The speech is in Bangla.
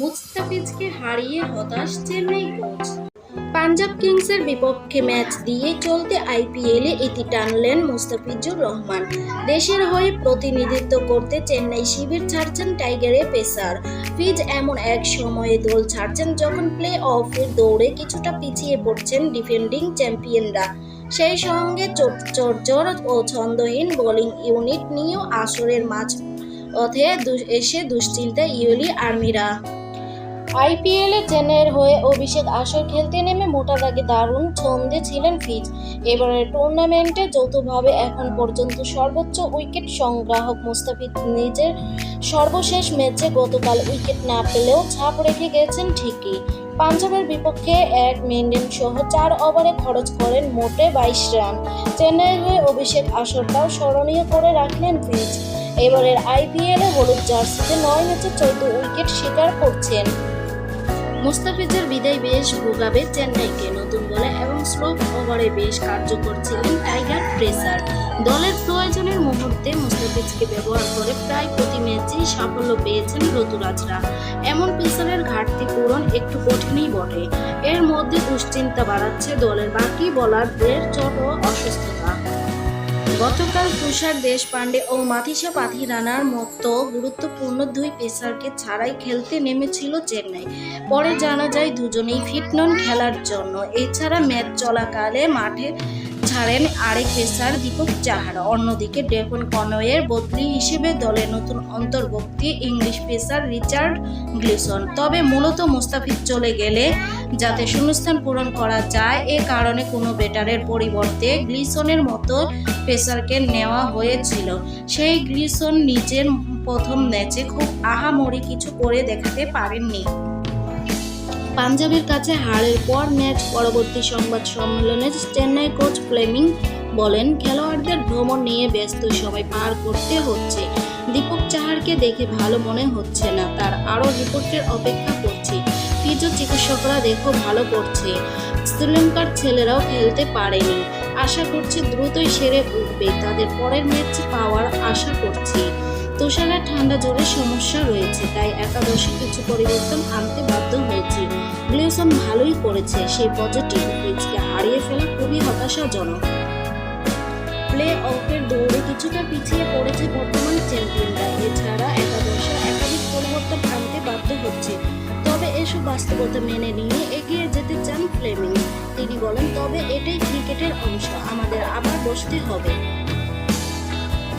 মুস্তাফিজকে হারিয়ে হতাশ চেন্নাই কোচ। পাঞ্জাব কিংসের বিপক্ষে ম্যাচ দিয়ে চলতে আইপিএলে ইতি টানলেন মুস্তাফিজুর রহমান। দেশের হয়ে প্রতিনিধিত্ব করতে চেন্নাই শিবির ছাড়ছেন টাইগারের পেসার। ফিজ এমন এক সময়ে দল ছাড়ছেন যখন প্লে অফের দৌড়ে কিছুটা পিছিয়ে পড়ছেন ডিফেন্ডিং চ্যাম্পিয়নরা। সেই সঙ্গে চোরচর ও ছন্দহীন বোলিং ইউনিট নিয়েও আসরের মাঝ পথে এসে দুশ্চিন্তা ইউলি আর্মিরা। আইপিএলে চেন্নাইয়ের হয়ে অভিষেক আসর খেলতে নেমে মোটা দাগে দারুণ ছন্দে ছিলেন ফিজ। এবারের টুর্নামেন্টে যৌথভাবে এখন পর্যন্ত সর্বোচ্চ উইকেট সংগ্রাহক মুস্তাফিজ নিজের সর্বশেষ ম্যাচে গতকাল উইকেট না পেলেও ছাপ রেখে গেছেন ঠিকই। পাঞ্জাবের বিপক্ষে এক মেন্ডেন সহ চার ওভারে খরচ করেন মোটে বাইশ রান। চেন্নাইয়ের হয়ে অভিষেক আসরটাও স্মরণীয় করে রাখলেন ফিজ। এবারের আইপিএলে হলুদ জার্সিতে নয় ম্যাচে চৌদ্দ উইকেট শিকার করছেন। মুস্তাফিজের বিদায় বেশ ভোগাবে চেন্নাইকে, নতুন বলে এবং স্লো ওভারে বেশ কার্যকর ছিলেন টাইগার প্রেসার দলের প্রয়োজনের মুহূর্তে মুস্তাফিজকে ব্যবহার করে প্রায় প্রতি ম্যাচেই সাফল্য পেয়েছেন ঋতুরাজরা। এমন পেসারের ঘাটতি পূরণ একটু কঠিনই বটে। এর মধ্যে দুশ্চিন্তা বাড়াচ্ছে দলের বাকি বলারদের চট অসুস্থতা গতকাল তুষার দেশপান্ডে ও মাথিসা পাথিরানার মতো গুরুত্বপূর্ণ দুই পেসারকে ছাড়াই খেলতে নেমেছিল চেন্নাই। পরে জানা যায় দুজনেই ফিট নন খেলার জন্য। এছাড়া ম্যাচ চলাকালে মাঠে ছাড়েন আরেক পেসার দীপক চাহার। অন্যদিকে ডেভন কনওয়ের বদলি হিসেবে দলে নতুন অন্তর্ভুক্তি ইংলিশ পেসার রিচার্ড গ্লিসন। তবে মূলত মুস্তাফিজ চলে গেলে যাতে শূন্যস্থান পূরণ করা যায়, এ কারণে কোনো বেটারের পরিবর্তে গ্লিসনের মতো পেসারকে নেওয়া হয়েছিল। সেই গ্লিসন নিজের প্রথম ম্যাচে খুব আহামরি কিছু করে দেখাতে পারেননি। পাঞ্জাবের কাছে হারের পর ম্যাচ পরবর্তী সংবাদ সম্মেলনে চেন্নাই কোচ ফ্লেমিং বলেন, খেলোয়াড়দের ভ্রমণ নিয়ে ব্যস্ত সময় পার করতে হচ্ছে। দীপক চাহারকে দেখে ভালো মনে হচ্ছে না, তার আরও রিপোর্টের অপেক্ষা করছি। ফিজিও চিকিৎসকরা দেখো ভালো করছে। শ্রীলঙ্কার ছেলেরাও খেলতে পারেনি। আশা করছি দ্রুতই সেরে উঠবে। তাদের পরের ম্যাচ পাওয়ার আশা করছি। তুষারের ঠান্ডা জ্বরের সমস্যা রয়েছে, তাই একাদশে কিছু পরিবর্তন আনতে বাধ্য হয়েছি। গ্লিউসন ভালোই করেছে, সেই পজিটিভ। ফিজকে হারিয়ে ফেলা খুবই হতাশাজনক। প্লে অফের দৌড়ে কিছুটা পিছিয়ে পড়েছে বর্তমান চ্যাম্পিয়নরা। এছাড়া একাদশে একাধিক পরিবর্তন আনতে বাধ্য হচ্ছে। তবে এসব বাস্তবতা মেনে নিয়ে এগিয়ে যেতে চান ফ্লেমিং। তিনি বলেন, তবে এটাই ক্রিকেটের অংশ, আমাদের আবার বসতে হবে।